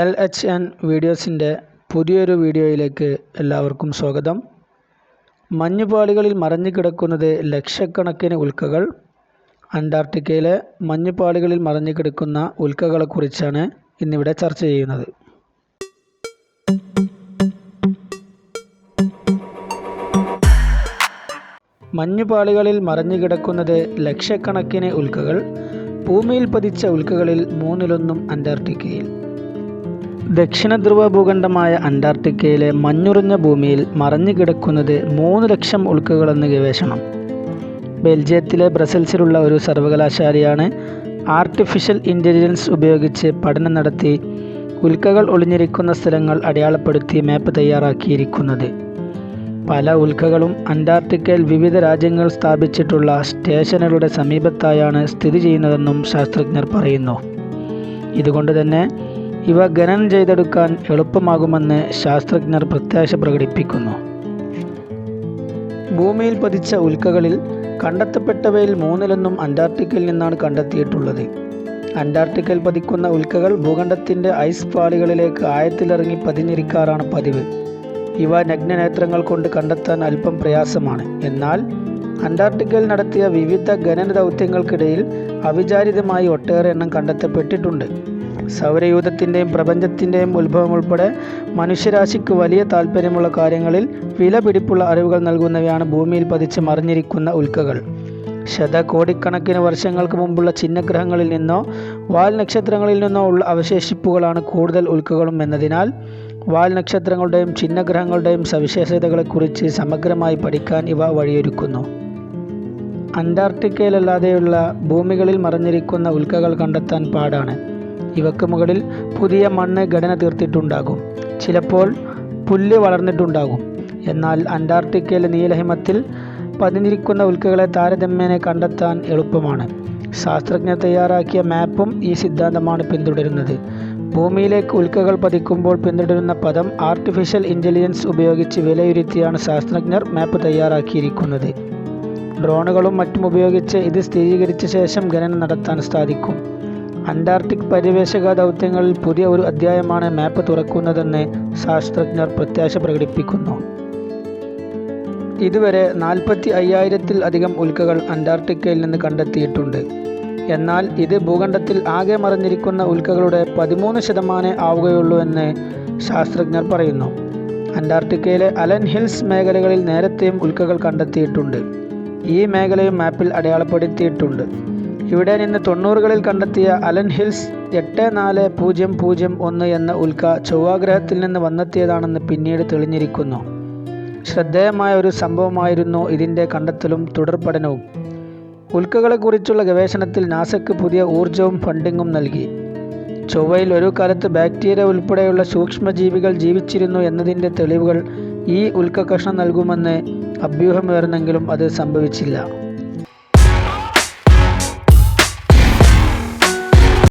L H N വീഡിയോസിന്റെ പുതിയൊരു വീഡിയോയിലേക്ക് എല്ലാവർക്കും സ്വാഗതം. മഞ്ഞുപാളികളിൽ മറഞ്ഞു കിടക്കുന്നത് ലക്ഷക്കണക്കിന് ഉൽക്കകൾ. അന്റാർട്ടിക്കയിലെ മഞ്ഞുപാളികളിൽ മറഞ്ഞു കിടക്കുന്ന ഉൽക്കകളെക്കുറിച്ചാണ് ഇന്നിവിടെ ചർച്ച ചെയ്യുന്നത്. മഞ്ഞുപാളികളിൽ മറഞ്ഞു കിടക്കുന്നത് ലക്ഷക്കണക്കിന് ഉൽക്കകൾ. ഭൂമിയിൽ പതിച്ച ഉൽക്കകളിൽ മൂന്നിലൊന്നും അന്റാർട്ടിക്കയിൽ. ദക്ഷിണ ധ്രുവ ഭൂഖണ്ഡമായ അന്റാർട്ടിക്കയിലെ മഞ്ഞുറഞ്ഞ ഭൂമിയിൽ മറഞ്ഞു കിടക്കുന്നത് മൂന്ന് ലക്ഷം ഉൽക്കകളെന്ന് ഗവേഷണം. ബെൽജിയത്തിലെ ബ്രസൽസിലുള്ള ഒരു സർവകലാശാലയാണ് ആർട്ടിഫിഷ്യൽ ഇന്റലിജൻസ് ഉപയോഗിച്ച് പഠനം നടത്തി ഉൽക്കകൾ ഒളിഞ്ഞിരിക്കുന്ന സ്ഥലങ്ങൾ അടയാളപ്പെടുത്തി മാപ്പ് തയ്യാറാക്കിയിരിക്കുന്നത്. പല ഉൽക്കകളും അന്റാർട്ടിക്കയിൽ വിവിധ രാജ്യങ്ങൾ സ്ഥാപിച്ചിട്ടുള്ള സ്റ്റേഷനുകളുടെ സമീപത്തായാണ് സ്ഥിതി ചെയ്യുന്നതെന്നും ശാസ്ത്രജ്ഞർ പറയുന്നു. ഇതുകൊണ്ട് തന്നെ ഇവ ഖനനം ചെയ്തെടുക്കാൻ എളുപ്പമാകുമെന്ന് ശാസ്ത്രജ്ഞർ പ്രത്യാശ പ്രകടിപ്പിക്കുന്നു. ഭൂമിയിൽ പതിച്ച ഉൽക്കകളിൽ കണ്ടെത്തപ്പെട്ടവയിൽ മൂന്നിലൊന്നും അന്റാർട്ടിക്കയിൽ നിന്നാണ് കണ്ടെത്തിയിട്ടുള്ളത്. അന്റാർട്ടിക്കയിൽ പതിക്കുന്ന ഉൽക്കകൾ ഭൂഖണ്ഡത്തിന്റെ ഐസ് പാളികളിലേക്ക് ആയത്തിലിറങ്ങി പതിഞ്ഞിരിക്കാറാണ് പതിവ്. ഇവ നഗ്നനേത്രങ്ങൾ കൊണ്ട് കണ്ടെത്താൻ അല്പം പ്രയാസമാണ്. എന്നാൽ അന്റാർട്ടിക്കയിൽ നടത്തിയ വിവിധ ഖനന ദൗത്യങ്ങൾക്കിടയിൽ അവിചാരിതമായി ഒട്ടേറെ എണ്ണം കണ്ടെത്തപ്പെട്ടിട്ടുണ്ട്. സൗരയൂഥത്തിന്റെയും പ്രപഞ്ചത്തിന്റെയും ഉത്ഭവം ഉൾപ്പെടെ മനുഷ്യരാശിക്ക് വലിയ താല്പര്യമുള്ള കാര്യങ്ങളിൽ വില പിടിപ്പുള്ള അറിവുകൾ നൽകുന്നവയാണ് ഭൂമിയിൽ പതിച്ച് മറിഞ്ഞിരിക്കുന്ന ഉൽക്കകൾ. ശതകോടിക്കണക്കിന് വർഷങ്ങൾക്ക് മുമ്പുള്ള ചിഹ്നഗ്രഹങ്ങളിൽ നിന്നോ വാൽ നക്ഷത്രങ്ങളിൽ നിന്നോ ഉള്ള അവശേഷിപ്പുകളാണ് കൂടുതൽ ഉൽക്കകളും എന്നതിനാൽ വാൽ നക്ഷത്രങ്ങളുടെയും ചിഹ്നഗ്രഹങ്ങളുടെയും സവിശേഷതകളെക്കുറിച്ച് സമഗ്രമായി പഠിക്കാൻ ഇവ വഴിയൊരുക്കുന്നു. അന്റാർട്ടിക്കയിലല്ലാതെയുള്ള ഭൂമികളിൽ മറഞ്ഞിരിക്കുന്ന ഉൽക്കകൾ കണ്ടെത്താൻ പാടാണ്. ഇവക്ക് മുകളിൽ പുതിയ മണ്ണ് ഘടന തീർത്തിട്ടുണ്ടാകും. ചിലപ്പോൾ പുല്ല് വളർന്നിട്ടുണ്ടാകും. എന്നാൽ അന്റാർട്ടിക്കയിലെ നീലഹിമത്തിൽ പതിഞ്ഞിരിക്കുന്ന ഉൽക്കകളെ താരതമ്യേന കണ്ടെത്താൻ എളുപ്പമാണ്. ശാസ്ത്രജ്ഞർ തയ്യാറാക്കിയ മാപ്പും ഈ സിദ്ധാന്തമാണ് പിന്തുടരുന്നത്. ഭൂമിയിലേക്ക് ഉൽക്കകൾ പതിക്കുമ്പോൾ പിന്തുടരുന്ന പദം ആർട്ടിഫിഷ്യൽ ഇന്റലിജൻസ് ഉപയോഗിച്ച് വിലയിരുത്തിയാണ് ശാസ്ത്രജ്ഞർ മാപ്പ് തയ്യാറാക്കിയിരിക്കുന്നത്. ഡ്രോണുകളും മറ്റും ഉപയോഗിച്ച് ഇത് സ്ഥിരീകരിച്ച ശേഷം ഖനനം നടത്താൻ സാധിക്കും. അന്റാർട്ടിക് പര്യവേഷക ദൗത്യങ്ങളിൽ പുതിയ ഒരു അധ്യായമാണ് മാപ്പ് തുറക്കുന്നതെന്ന് ശാസ്ത്രജ്ഞർ പ്രത്യാശ പ്രകടിപ്പിക്കുന്നു. ഇതുവരെ നാൽപ്പത്തി അയ്യായിരത്തിൽ അധികം ഉൽക്കകൾ അന്റാർട്ടിക്കയിൽ നിന്ന് കണ്ടെത്തിയിട്ടുണ്ട്. എന്നാൽ ഇത് ഭൂഖണ്ഡത്തിൽ ആകെ മറഞ്ഞിരിക്കുന്ന ഉൽക്കകളുടെ പതിമൂന്ന് ശതമാനേ ആവുകയുള്ളൂ എന്ന് ശാസ്ത്രജ്ഞർ പറയുന്നു. അന്റാർട്ടിക്കയിലെ അലൻ ഹിൽസ് മേഖലകളിൽ നേരത്തെയും ഉൽക്കകൾ കണ്ടെത്തിയിട്ടുണ്ട്. ഈ മേഖലയും മാപ്പിൽ അടയാളപ്പെടുത്തിയിട്ടുണ്ട്. ഇവിടെ നിന്ന് തൊണ്ണൂറുകളിൽ കണ്ടെത്തിയ അലൻ ഹിൽസ് എട്ട് നാല് പൂജ്യം പൂജ്യം ഒന്ന് എന്ന ഉൽക്ക ചൊവ്വാഗ്രഹത്തിൽ നിന്ന് വന്നെത്തിയതാണെന്ന് പിന്നീട് തെളിഞ്ഞിരിക്കുന്നു. ശ്രദ്ധേയമായ ഒരു സംഭവമായിരുന്നു ഇതിന്റെ കണ്ടെത്തലും തുടർപഠനവും. ഉൽക്കകളെക്കുറിച്ചുള്ള ഗവേഷണത്തിൽ നാസയ്ക്ക് പുതിയ ഊർജവും ഫണ്ടിങ്ങും നൽകി. ചൊവ്വയിൽ ഒരു കാലത്ത് ബാക്ടീരിയ ഉൾപ്പെടെയുള്ള സൂക്ഷ്മജീവികൾ ജീവിച്ചിരുന്നു എന്നതിന്റെ തെളിവുകൾ ഈ ഉൽക്ക കഷ്ണം നൽകുമെന്ന് അഭ്യൂഹമുയർന്നെങ്കിലും അത് സംഭവിച്ചില്ല.